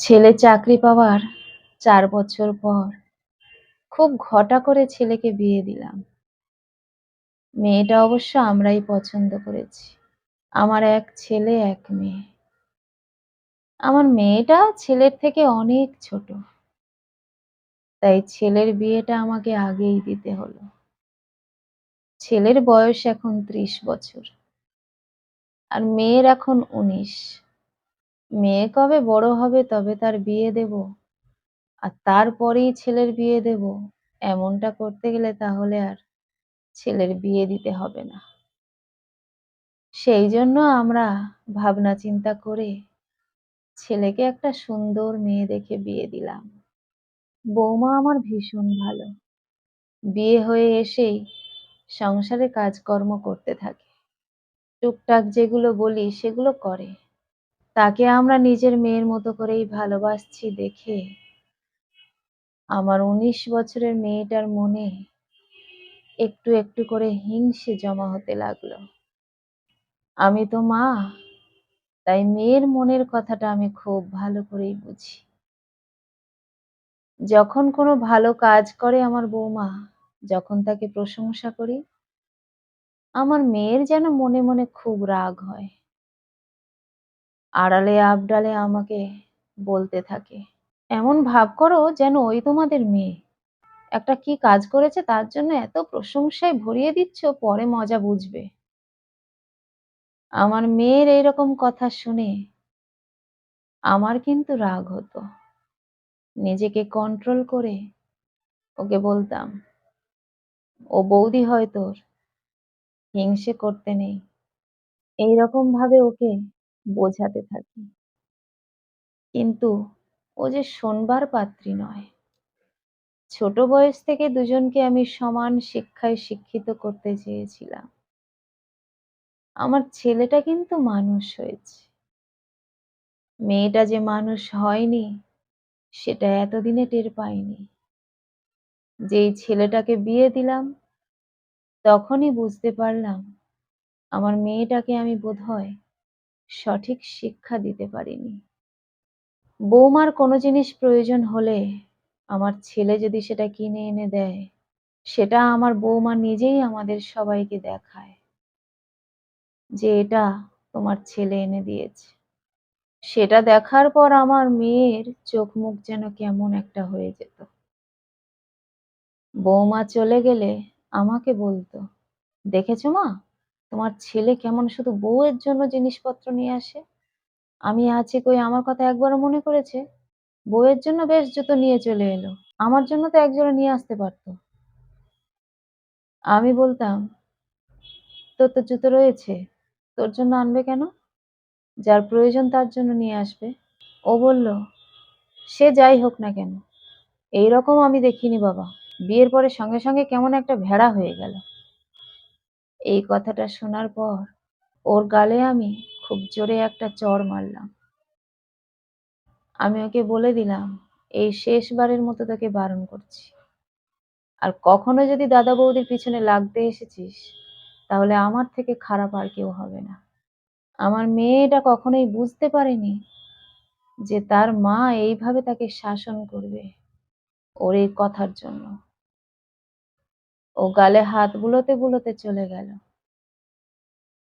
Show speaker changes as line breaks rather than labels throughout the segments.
ছেলে চাকরি পাওয়ার চার বছর পর খুব ঘটা করে ছেলেকে বিয়ে দিলাম। মেয়েটা অবশ্য আমরাই পছন্দ করেছি। আমার এক ছেলে, এক মেয়ে। আমার মেয়েটা ছেলের থেকে অনেক ছোট। তাই ছেলের বিয়েটা আমাকে আগেই দিতে হলো। ছেলের বয়স এখন ত্রিশ বছর। আর মেয়ের এখন উনিশ। মেয়ে কবে বড় হবে তবে তার বিয়ে দেব। আর তারপরেই ছেলের বিয়ে দেব। এমনটা করতে গেলে তাহলে আর ছেলের বিয়ে দিতে হবে না। সেই জন্য আমরা ভাবনা চিন্তা করে ছেলেকে একটা সুন্দর মেয়ে দেখে বিয়ে দিলাম। বৌমা আমার ভীষণ ভালো। বিয়ে হয়ে এসেই সংসারে কাজকর্ম করতে থাকে। টুকটাক যেগুলো বলি সেগুলো করে। তাকে আমরা নিজের মেয়ের মতো করেই ভালোবাসছি দেখে। আমার উনিশ বছরের মেয়েটার মনে একটু একটু করে হিংসে জমা হতে লাগল। আমি তো মা, তাই মেয়ের মনের কথাটা আমি খুব ভালো করেই বুঝি। যখন কোনো ভালো কাজ করে আমার বৌমা, যখন তাকে প্রশংসা করি, আমার মেয়ের যেন মনে মনে খুব রাগ হয়। আড়ালে আবডালে আমাকে বলতে থাকে, এমন ভাব করো যেন ওই তোমাদের মেয়ে। একটা কি কাজ করেছে তার জন্য এত প্রশংসায় ভরিয়ে দিচ্ছ, পরে মজা বুঝবে। আমার মেয়ের এইরকম কথা শুনে আমার কিন্তু রাগ হতো। নিজেকে কন্ট্রোল করে ওকে বলতাম, ও বৌদি হয় তোর, হিংসে করতে নেই। এইরকম ভাবে ওকে বোঝাতে থাকি। কিন্তু ও যে শোনবার পাত্রী নয়। ছোট বয়স থেকে দুজনকে আমি সমান শিক্ষায় শিক্ষিত করতে চেয়েছিলাম। আমার ছেলেটা কিন্তু মানুষ হয়েছে। মেয়েটা যে মানুষ হয়নি, সেটা এতদিনে টের পাইনি। যেই ছেলেটাকে বিয়ে দিলাম, তখনই বুঝতে পারলাম আমার মেয়েটাকে আমি বোধহয় সঠিক শিক্ষা দিতে পারিনি। বৌমার কোনো জিনিস প্রয়োজন হলে আমার ছেলে যদি সেটা কিনে এনে দেয়, সেটা আমার বৌমা নিজেই আমাদের সবাইকে দেখায় যে এটা তোমার ছেলে এনে দিয়েছে। সেটা দেখার পর আমার মেয়ের চোখ মুখ যেন কেমন একটা হয়ে যেত। বৌমা চলে গেলে আমাকে বলতো, দেখেছ মা? তোমার ছেলে কেমন শুধু বউয়ের জন্য জিনিসপত্র নিয়ে আসে? আমি আছি কই আমার কথা একবারও মনে করেছে বউয়ের জন্য বেশ জুতো নিয়ে চলে এলো। আমার জন্য তো একজোড়া নিয়ে আসতে পারতো। আমি বলতাম, তোর তো জুতো রয়েছে, তোর জন্য আনবে কেন? যার প্রয়োজন তার জন্য নিয়ে আসবে। ও বলল, সে যাই হোক না কেন। এই রকম আমি দেখিনি বাবা। বিয়ের পরে সঙ্গে সঙ্গে কেমন একটা ভেড়া হয়ে গেল। এই কথাটা শোনার পর ওর গালে আমি খুব জোরে একটা চড় মারলাম। আমি ওকে বলে দিলাম, এই শেষবারের মতো তোকে বারণ করছি। আর কখনো যদি দাদা বৌদির পিছনে লাগতে এসেছিস, তাহলে আমার থেকে খারাপ আর কেউ হবে না। আমার মেয়েটা কখনোই বুঝতে পারেনি যে তার মা এইভাবে তাকে শাসন করবে ওর এই কথার জন্য। ও গালে হাত বুলোতে বুলোতে চলে গেল।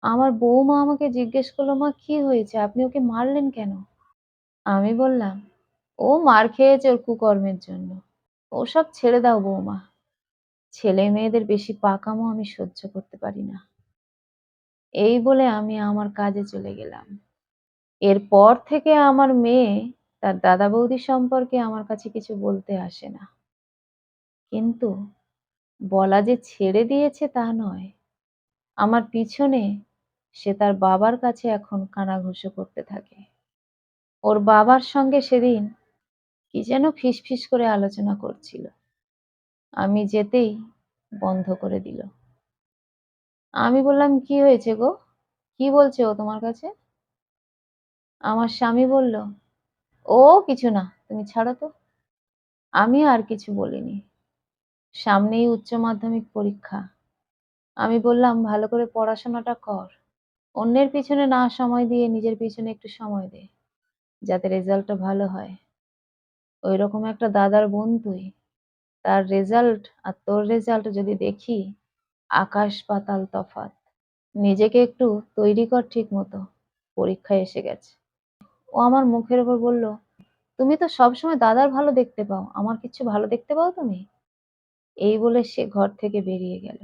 আমার বৌমা আমাকে জিজ্ঞেস করল, মা, কি হয়েছে? আপনি ওকে মারলেন কেন? আমি বললাম, ও মার খেয়েছে ওর কুকর্মের জন্য। ওসব ছেড়ে দাও বৌমা ছেলে মেয়েদের বেশি পাকামো আমি সহ্য করতে পারি না। এই বলে আমি আমার কাজে চলে গেলাম। এরপর থেকে আমার মেয়ে তার দাদা বৌদি সম্পর্কে আমার কাছে কিছু বলতে আসে না। কিন্তু বলা যে ছেড়ে দিয়েছে তা নয়। আমার পিছনে সে তার বাবার কাছে এখন কানাঘুষো করতে থাকে। ওর বাবার সঙ্গে সেদিন কি যেন ফিসফিস করে আলোচনা করছিল। আমি যেতেই বন্ধ করে দিল। আমি বললাম, কি হয়েছে গো? কি বলছে ও তোমার কাছে? আমার স্বামী বলল, ও, কিছু না, তুমি ছাড়ো তো। আমি আর কিছু বলিনি। সামনেই উচ্চ মাধ্যমিক পরীক্ষা। আমি বললাম, ভালো করে পড়াশোনাটা কর। অন্যের পিছনে না সময় দিয়ে নিজের পিছনে একটু সময় দে, যাতে রেজাল্টটা ভালো হয়। ওই রকম একটা দাদার বোন তুই। তার রেজাল্ট আর তোর রেজাল্ট যদি দেখি, আকাশ পাতাল তফাৎ। নিজেকে একটু তৈরি কর ঠিক মতো পরীক্ষায় এসে গেছে। ও আমার মুখের ওপর বলল, তুমি তো সবসময় দাদার ভালো দেখতে পাও। আমার কিছু ভালো দেখতে পাও তুমি? এই বলে সে ঘর থেকে বেরিয়ে গেল।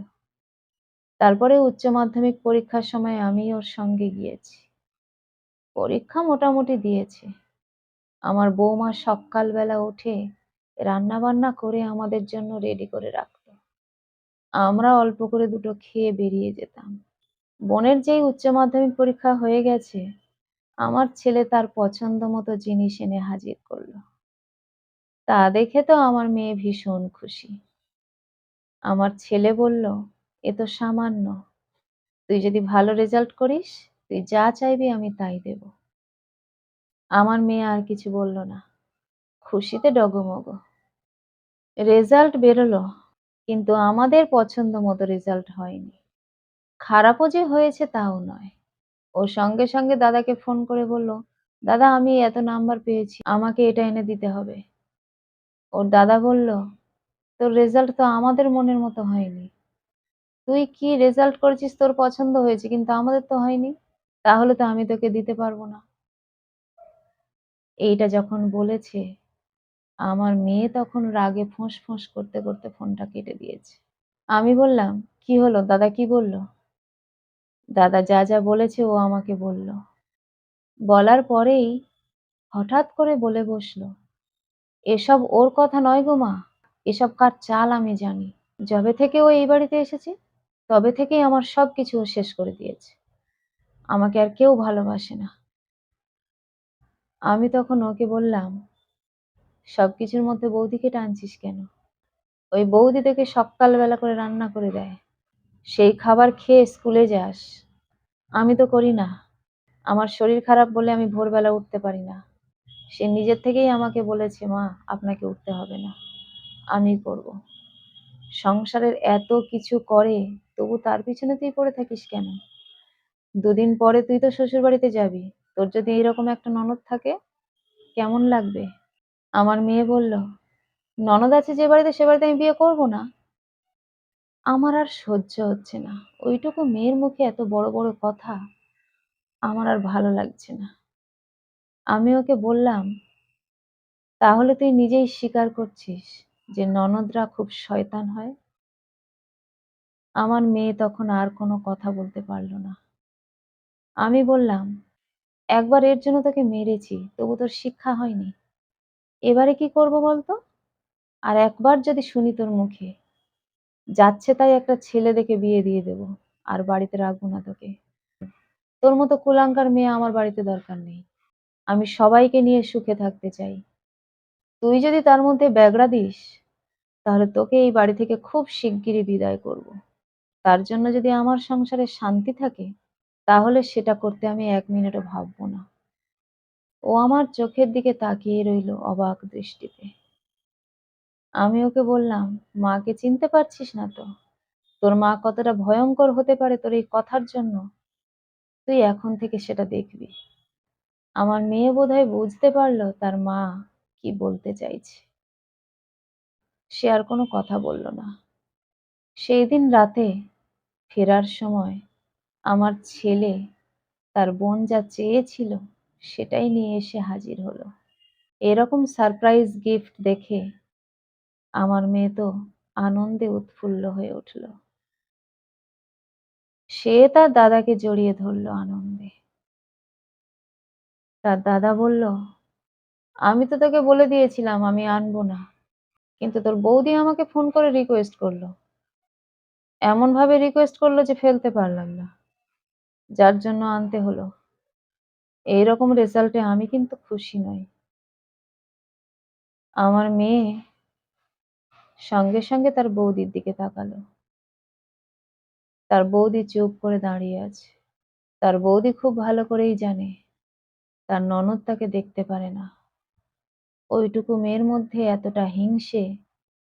তারপরে উচ্চ মাধ্যমিক পরীক্ষার সময় আমি ওর সঙ্গে গিয়েছি। পরীক্ষা মোটামুটি দিয়েছে। আমার বৌমা সকালবেলা উঠে রান্না বান্না করে আমাদের জন্য রেডি করে রাখতো। আমরা অল্প করে দুটো খেয়ে বেরিয়ে যেতাম। বোনের যেই উচ্চ মাধ্যমিক পরীক্ষা হয়ে গেছে, আমার ছেলে তার পছন্দ মতো জিনিস এনে হাজির করল। তা দেখে তো আমার মেয়ে ভীষণ খুশি। আমার ছেলে বলল, এ তো সামান্য। তুই যদি ভালো রেজাল্ট করিস, তুই যা চাইবি আমি তাই দেব। আমার মেয়ে আর কিছু বলল না। খুশিতে ডগমগ। রেজাল্ট বেরোলো, কিন্তু আমাদের পছন্দ মতো রেজাল্ট হয়নি। খারাপও যে হয়েছে তাও নয়। ও সঙ্গে সঙ্গে দাদাকে ফোন করে বলল, দাদা, আমি এত নাম্বার পেয়েছি, আমাকে এটা এনে দিতে হবে। ওর দাদা বলল তোর রেজাল্ট তো আমাদের মনের মতো হয়নি। তুই কি রেজাল্ট করেছিস তোর পছন্দ হয়েছে, কিন্তু আমাদের তো হয়নি। তাহলে তো আমি তোকে দিতে পারব না। এইটা যখন বলেছে, আমার মেয়ে তখন রাগে ফোঁস ফোঁস করতে করতে ফোনটা কেটে দিয়েছে। আমি বললাম, কি হলো? দাদা কি বলল? দাদা যা যা বলেছে ও আমাকে বলল। বলার পরেই হঠাৎ করে বলে বসল, এসব ওর কথা নয় গো মা। এসব কার চাল আমি জানি। যবে থেকে ও এই বাড়িতে এসেছে, তবে থেকেই আমার সব কিছু শেষ করে দিয়েছে। আমাকে আর কেউ ভালোবাসে না। আমি তখন ওকে বললাম সব কিছুর মধ্যে বৌদিকে টানছিস কেন? ওই বৌদি তোকে সকালবেলা করে রান্না করে দেয়। সেই খাবার খেয়ে স্কুলে যাস। আমি তো করি না। আমার শরীর খারাপ বলে আমি ভোরবেলা উঠতে পারি না। সে নিজের থেকেই আমাকে বলেছে, মা, আপনাকে উঠতে হবে না। আমি করব। সংসারের এত কিছু করে, তবু তার পিছনে তুই পড়ে থাকিস কেন? দুদিন পরে তুই তো শ্বশুর বাড়িতে যাবি। তোর যদি এরকম একটা ননদ থাকে, কেমন লাগবে? আমার মেয়ে বলল, ননদ আছে যে বাড়িতে, সে বাড়িতে আমি বিয়ে করব না। আমার আর সহ্য হচ্ছে না। ওইটুকু মেয়ের মুখে এত বড় বড় কথা আমার আর ভালো লাগছে না। আমি ওকে বললাম, তাহলে তুই নিজেই স্বীকার করছিস। যে ননদরা খুব শয়তান হয়। আমার মেয়ে তখন আর কোনো কথা বলতে পারল না। আমি বললাম, একবার এর জন্য তোকে মেরেছি, তবু তোর শিক্ষা হয়নি। এবারে কি করব বলতো? আর একবার যদি শুনি তোর মুখে, যাচ্ছে তাই একটা ছেলে দেখে বিয়ে দিয়ে দেব, আর বাড়িতে রাখব না তোকে। তোর মতো কুলাঙ্কার মেয়ে আমার বাড়িতে দরকার নেই। আমি সবাইকে নিয়ে সুখে থাকতে চাই। তুই যদি তার মধ্যে ব্যাগড়া দিস, তাহলে তোকে এই বাড়ি থেকে খুব শিগগিরই বিদায় করব। তার জন্য যদি আমার সংসারে শান্তি থাকে, তাহলে সেটা করতে আমি এক মিনিটও ভাববো না। ও আমার চোখের দিকে তাকিয়ে রইল অবাক দৃষ্টিতে। আমি ওকে বললাম, মাকে চিনতে পারছিস না তো? তোর মা কতটা ভয়ঙ্কর হতে পারে তোর এই কথার জন্য? তুই এখন থেকে সেটা দেখবি। আমার মেয়ে বোধহয় বুঝতে পারল তার মা কি বলতে চাইছে? সে আর কোনো কথা বলল না। সেই দিন রাতে ফেরার সময় আমার ছেলে তার বোন যা চেয়েছিল সেটাই নিয়ে এসে হাজির হলো। এরকম সারপ্রাইজ গিফট দেখে আমার মেয়ে তো আনন্দে উৎফুল্ল হয়ে উঠল। সে তার দাদাকে জড়িয়ে ধরলো আনন্দে। তার দাদা বলল আমি তো তোকে বলে দিয়েছিলাম, আমি আনব না। কিন্তু তোর বৌদি আমাকে ফোন করে রিকোয়েস্ট করল। এমন ভাবে রিকোয়েস্ট করল যে ফেলতে পারলাম না। যার জন্য আনতে হলো। এইরকম রেজাল্টে আমি কিন্তু খুশি নই। আমার মেয়ে সঙ্গে সঙ্গে তার বৌদির দিকে তাকালো। তার বৌদি চুপ করে দাঁড়িয়ে আছে। তার বৌদি খুব ভালো করেই জানে। তার ননদ তাকে দেখতে পারে না। ওইটুকু মেয়ের মধ্যে এতটা হিংসে,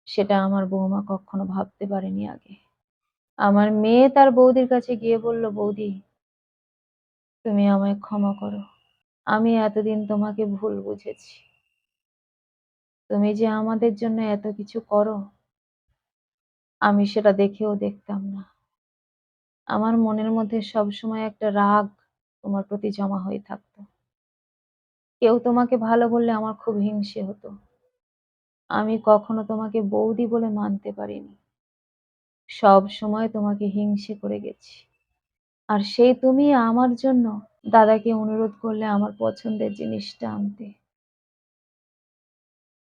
সেটা আমার বৌমা কখনো ভাবতে পারেনি আগে। আমার মেয়ে তার বৌদির কাছে গিয়ে বলল, বৌদি, তুমি আমায় ক্ষমা করো। আমি এতদিন তোমাকে ভুল বুঝেছি। তুমি যে আমাদের জন্য এত কিছু করো, আমি সেটা দেখেও দেখতাম না। আমার মনের মধ্যে সবসময় একটা রাগ তোমার প্রতি জমা হয়ে থাকতো। কেউ তোমাকে ভালো বললে আমার খুব হিংসে হতো। আমি কখনো তোমাকে বৌদি বলে মানতে পারিনি। সব সময় তোমাকে হিংসে করে গেছি। আর সেই তুমি আমার জন্য দাদাকে অনুরোধ করলে আমার পছন্দের জিনিসটা আনতে।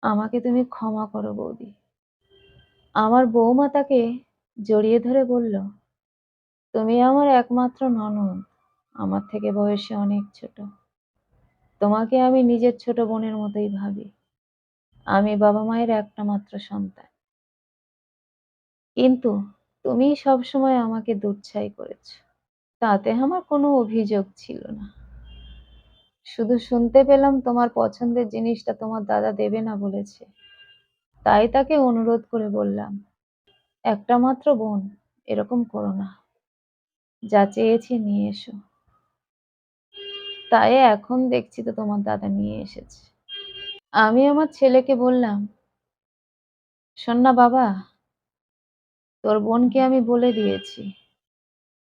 আমাকে তুমি ক্ষমা করো বৌদি। আমার বৌমা তাকে জড়িয়ে ধরে বলল, তুমি আমার একমাত্র ননদ। আমার থেকে বয়সে অনেক ছোট। তোমাকে আমি নিজের ছোট বোনের মতোই ভাবি। আমি বাবা মায়ের একটা মাত্র সন্তান। কিন্তু তুমি সবসময় আমাকে দুচ্ছাই করেছ। তাতে আমার কোনো অভিযোগ ছিল না। শুধু শুনতে পেলাম তোমার পছন্দের জিনিসটা তোমার দাদা দেবে না বলেছে। তাই তাকে অনুরোধ করে বললাম একটা মাত্র বোন, এরকম করো না। যা চেয়েছি নিয়ে এসো। তাই এখন দেখছি তো তোমার দাদা নিয়ে এসেছে। আমি আমার ছেলেকে বললাম, শোন না বাবা, তোর বোনকে আমি বলে দিয়েছি।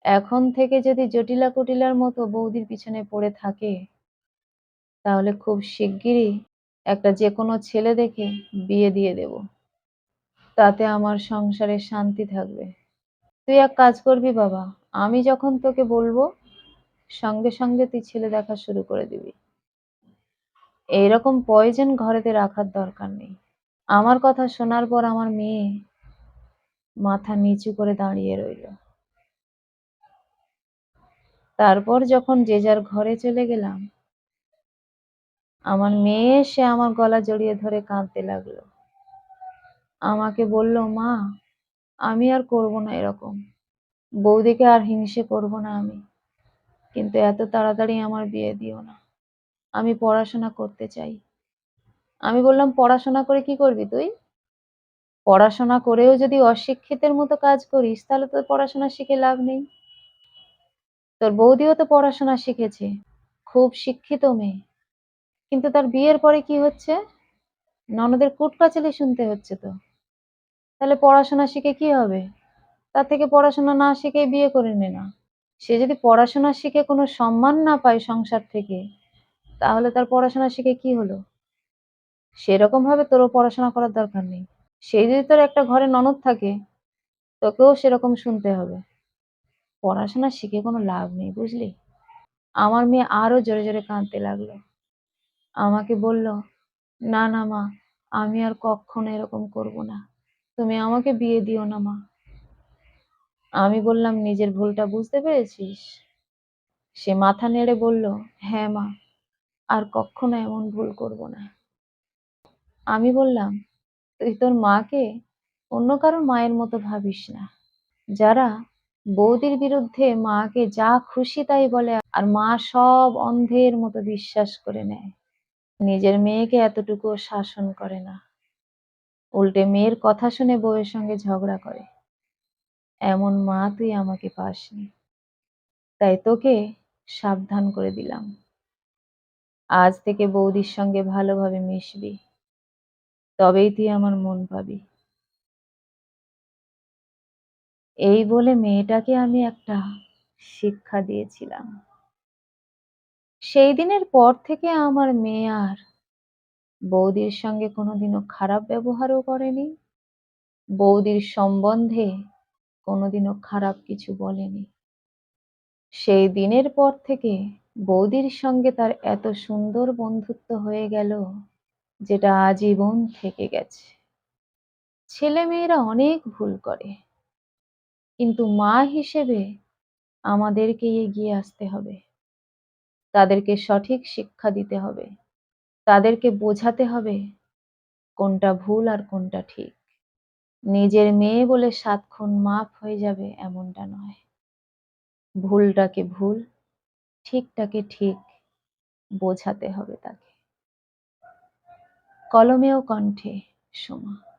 এখন থেকে যদি জটিলা কুটিলার মতো বৌদির পিছনে পড়ে থাকে, তাহলে খুব শিগগিরই একটা যে কোনো ছেলে দেখে বিয়ে দিয়ে দেব। তাতে আমার সংসারে শান্তি থাকবে। তুই এক কাজ করবি বাবা, আমি যখন তোকে বলব সঙ্গে সঙ্গে তুই ছেলে দেখা শুরু করে দিবি। এইরকম পয়জন ঘরেতে রাখার দরকার নেই। আমার কথা শোনার পর আমার মেয়ে মাথা নিচু করে দাঁড়িয়ে রইল। তারপর যখন যে যার ঘরে চলে গেলাম, আমার মেয়ে এসে আমার গলা জড়িয়ে ধরে কাঁদতে লাগল। আমাকে বলল, মা, আমি আর করব না এরকম। বৌদিকে আর হিংসে করব না আমি। কিন্তু এত তাড়াতাড়ি আমার বিয়ে দিও না। আমি পড়াশোনা করতে চাই। আমি বললাম, পড়াশোনা করে কি করবি তুই? পড়াশোনা করেও যদি অশিক্ষিতের মতো কাজ করিস, তাহলে তোর পড়াশোনা শিখে লাভ নেই। তোর বৌদিও তো পড়াশোনা শিখেছে, খুব শিক্ষিত মেয়ে। কিন্তু তার বিয়ের পরে কি হচ্ছে? ননদের কুটকাচালি শুনতে হচ্ছে তো। তাহলে পড়াশোনা শিখে কি হবে? তার থেকে পড়াশোনা না শিখে বিয়ে করে নে না। সে যদি পড়াশোনা শিখে কোনো সম্মান না পায় সংসার থেকে, তাহলে তার পড়াশোনা শিখে কি হলো? সেরকম ভাবে তোরও পড়াশোনা করার দরকার নেই। সেই যদি তোর একটা ঘরে ননদ থাকে, তোকেও সেরকম শুনতে হবে। পড়াশোনা শিখে কোনো লাভ নেই, বুঝলি? আমার মেয়ে আরও জোরে জোরে কাঁদতে লাগল। আমাকে বলল, না না মা, আমি আর কখনো এরকম করব না। তুমি আমাকে বিয়ে দিও না মা। আমি বললাম, নিজের ভুলটা বুঝতে পেরেছিস? সে মাথা নেড়ে বলল হ্যাঁ মা, আর কখনো এমন ভুল করব না। আমি বললাম, তুই তোর মাকে অন্য কারও মায়ের মতো ভাবিস না। যারা বৌদির বিরুদ্ধে মাকে যা খুশি তাই বলে, আর মা সব অন্ধের মতো বিশ্বাস করে নেয়। নিজের মেয়েকে এতটুকু শাসন করে না। উল্টে মেয়ের কথা শুনে বউয়ের সঙ্গে ঝগড়া করে। এমন মা তুই আমাকে পাসনি। তাই তোকে সাবধান করে দিলাম। আজ থেকে বৌদির সঙ্গে ভালোভাবে মিশবি। তবেই তুই আমার মন পাবি। এই বলে মেয়েটাকে আমি একটা শিক্ষা দিয়েছিলাম। সেই দিনের পর থেকে আমার মেয়ে আর বৌদির সঙ্গে কোনোদিনও খারাপ ব্যবহারও করেনি। বৌদির সম্বন্ধে কোনোদিনও খারাপ কিছু বলেনি। সেই দিনের পর থেকে বৌদির সঙ্গে তার এত সুন্দর বন্ধুত্ব হয়ে গেল যেটা আজীবন থেকে গেছে। ছেলে মেয়েরা অনেক ভুল করে। কিন্তু মা হিসেবে আমাদেরকে এগিয়ে আসতে হবে। তাদেরকে সঠিক শিক্ষা দিতে হবে। তাদেরকে বোঝাতে হবে কোনটা ভুল আর কোনটা ঠিক। নিজের মেয়ে বলে সাতক্ষণ মাফ হয়ে যাবে এমনটা নয়। ভুলটাকে ভুল, ঠিকটাকে ঠিক বোঝাতে হবে তাকে। কলমেও কণ্ঠে, সোমা।